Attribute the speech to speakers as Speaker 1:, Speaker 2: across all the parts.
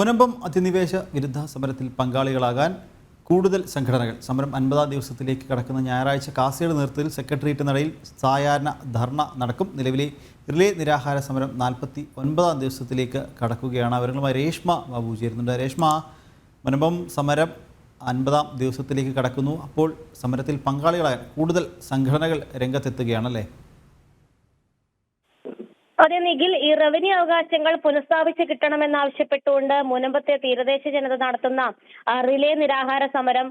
Speaker 1: മുനമ്പം അധിനിവേശ വിരുദ്ധ സമരത്തിൽ പങ്കാളികളാകാൻ കൂടുതൽ സംഘടനകൾ. സമരം അൻപതാം ദിവസത്തിലേക്ക് കടക്കുന്ന ഞായറാഴ്ച കാസിയുടെ നേതൃത്വത്തിൽ സെക്രട്ടേറിയറ്റ് നടയിൽ സായാഹ്ന ധർണ നടക്കും. നിലവിലെ റിലേ നിരാഹാര സമരം നാൽപ്പത്തി ഒൻപതാം ദിവസത്തിലേക്ക് കടക്കുകയാണ്. അവരുമായി രേഷ്മ ബാബു ചേരുന്നുണ്ട്. രേഷ്മ മുനമ്പം സമരം അൻപതാം ദിവസത്തിലേക്ക് കടക്കുന്നു. അപ്പോൾ സമരത്തിൽ പങ്കാളികളായ കൂടുതൽ സംഘടനകൾ രംഗത്തെത്തുകയാണല്ലേ?
Speaker 2: അതെ നിഖിൽ ഈ റവന്യൂ അവകാശങ്ങൾ പുനഃസ്ഥാപിച്ച് കിട്ടണമെന്നാവശ്യപ്പെട്ടുകൊണ്ട് മുനമ്പത്തെ തീരദേശ ജനത നടത്തുന്ന റിലേ നിരാഹാര സമരം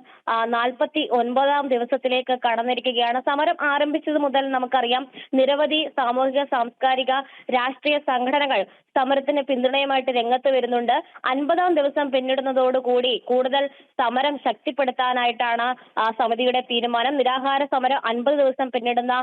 Speaker 2: നാൽപ്പത്തി ഒൻപതാം ദിവസത്തിലേക്ക് കടന്നിരിക്കുകയാണ്. സമരം ആരംഭിച്ചത് മുതൽ നമുക്കറിയാം നിരവധി സാമൂഹിക സാംസ്കാരിക രാഷ്ട്രീയ സംഘടനകൾ സമരത്തിന് പിന്തുണയുമായിട്ട് രംഗത്ത് വരുന്നുണ്ട്. അൻപതാം ദിവസം പിന്നിടുന്നതോടുകൂടി കൂടുതൽ സമരം ശക്തിപ്പെടുത്താനായിട്ടാണ് സമിതിയുടെ തീരുമാനം. നിരാഹാര സമരം അൻപത് ദിവസം പിന്നിടുന്ന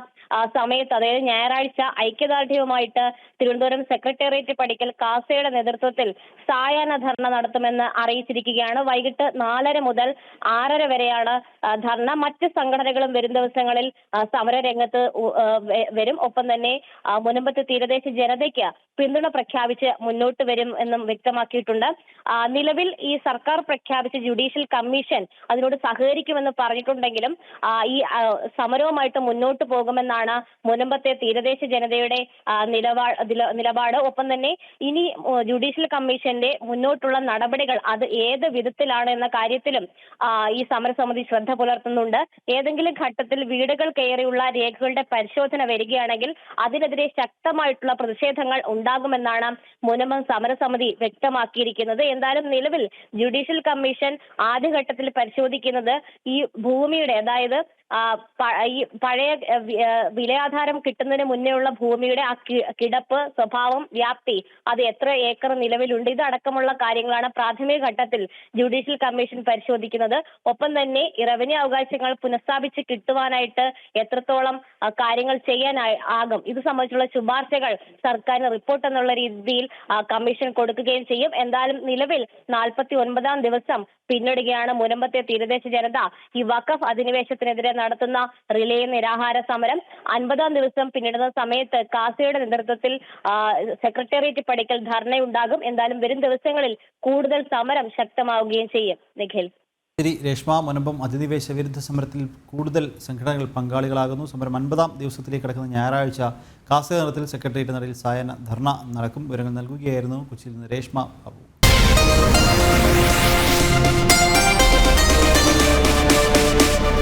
Speaker 2: സമയത്ത് അതായത് ഞായറാഴ്ച ഐക്യദാർഢ്യവുമായിട്ട് തിരുവനന്തപുരം സെക്രട്ടേറിയറ്റ് പടിക്കൽ കാസയുടെ നേതൃത്വത്തിൽ സായാഹ്ന ധർണ നടത്തുമെന്ന് അറിയിച്ചിരിക്കുകയാണ്. വൈകിട്ട് നാലര മുതൽ ആറര വരെയാണ് ധർണ. മറ്റ് സംഘടനകളും വരും ദിവസങ്ങളിൽ സമരരംഗത്ത് വരും. ഒപ്പം തന്നെ മുനമ്പത്ത് തീരദേശ ജനതയ്ക്ക് പിന്തുണ പ്രഖ്യാപിച്ച് മുന്നോട്ട് വരും എന്നും വ്യക്തമാക്കിയിട്ടുണ്ട്. നിലവിൽ ഈ സർക്കാർ പ്രഖ്യാപിച്ച ജുഡീഷ്യൽ കമ്മീഷൻ അതിനോട് സഹകരിക്കുമെന്ന് പറഞ്ഞിട്ടുണ്ടെങ്കിലും ഈ സമരവുമായിട്ട് മുന്നോട്ട് പോകുമെന്നാണ് മുനമ്പത്തെ തീരദേശ ജനതയുടെ നിലപാട്. നില- നിലപാട്. ഒപ്പം തന്നെ ഇനി ജുഡീഷ്യൽ കമ്മീഷന്റെ മുന്നോട്ടുള്ള നടപടികൾ അത് ഏത് വിധത്തിലാണ് എന്ന കാര്യത്തിലും ഈ സമരസമിതി ശ്രദ്ധ പുലർത്തുന്നുണ്ട്. ഏതെങ്കിലും ഘട്ടത്തിൽ വീടുകൾ കയറിയുള്ള രേഖകളുടെ പരിശോധന വരികയാണെങ്കിൽ അതിനെതിരെ ശക്തമായിട്ടുള്ള പ്രതിഷേധങ്ങൾ ഉണ്ടാകുമെന്നാണ് മുനമം സമരസമിതി വ്യക്തമാക്കിയിരിക്കുന്നത്. എന്തായാലും നിലവിൽ ജുഡീഷ്യൽ കമ്മീഷൻ ആദ്യഘട്ടത്തിൽ പരിശോധിക്കുന്നത് ഈ ഭൂമിയുടെ അതായത് ഈ പഴയ വിലയാധാരം കിട്ടുന്നതിന് മുന്നേ ഉള്ള ഭൂമിയുടെ ആ കി- കിടപ്പ് സ്വഭാവം വ്യാപ്തി അത് എത്ര ഏക്കർ നിലവിലുണ്ട്? ഇതടക്കമുള്ള കാര്യങ്ങളാണ് പ്രാഥമിക ഘട്ടത്തിൽ ജുഡീഷ്യൽ കമ്മീഷൻ പരിശോധിക്കുന്നത്. ഒപ്പം തന്നെ റവന്യൂ അവകാശങ്ങൾ പുനഃസ്ഥാപിച്ച് കിട്ടുവാനായിട്ട് എത്രത്തോളം കാര്യങ്ങൾ ചെയ്യാൻ ആകും. ഇത് സംബന്ധിച്ചുള്ള ശുപാർശകൾ സർക്കാരിന് റിപ്പോർട്ട് എന്നുള്ള രീതിയിൽ കമ്മീഷൻ കൊടുക്കുകയും ചെയ്യും. എന്തായാലും നിലവിൽ നാൽപ്പത്തി ഒൻപതാം ദിവസം പിന്നിടുകയാണ് മുനമ്പത്തെ തീരദേശ ജനത. ഈ വഖഫ് അധിനിവേശത്തിനെതിരെ നടത്തുന്ന റിലേ നിരാഹാര സമരം അൻപതാം ദിവസം പിന്നിടുന്ന സമയത്ത് കാസയുടെ നേതൃത്വത്തിൽ ആ, സെക്രട്ടേറിയറ്റ് പടിക്കൽ ധർണയുണ്ടാകും. എന്തായാലും വരും ദിവസങ്ങളിൽ കൂടുതൽ സമരം ശക്തമാവുകയും ചെയ്യും. നിഖിൽ.
Speaker 1: ശരി രേഷ്മ മുനമ്പം അധിനിവേശ വിരുദ്ധ സമരത്തിൽ കൂടുതൽ സംഘടനകൾ പങ്കാളികളാകുന്നു. സമരം അൻപതാം ദിവസത്തിലേക്ക് കിടക്കുന്ന ഞായറാഴ്ച കാസർഗോഡത്തിൽ സെക്രട്ടേറിയറ്റ് നടയിൽ സായന ധർണ നടക്കും. വിവരങ്ങൾ നൽകുകയായിരുന്നു കൊച്ചിയിൽ നിന്ന് രേഷ്മ ബാബു.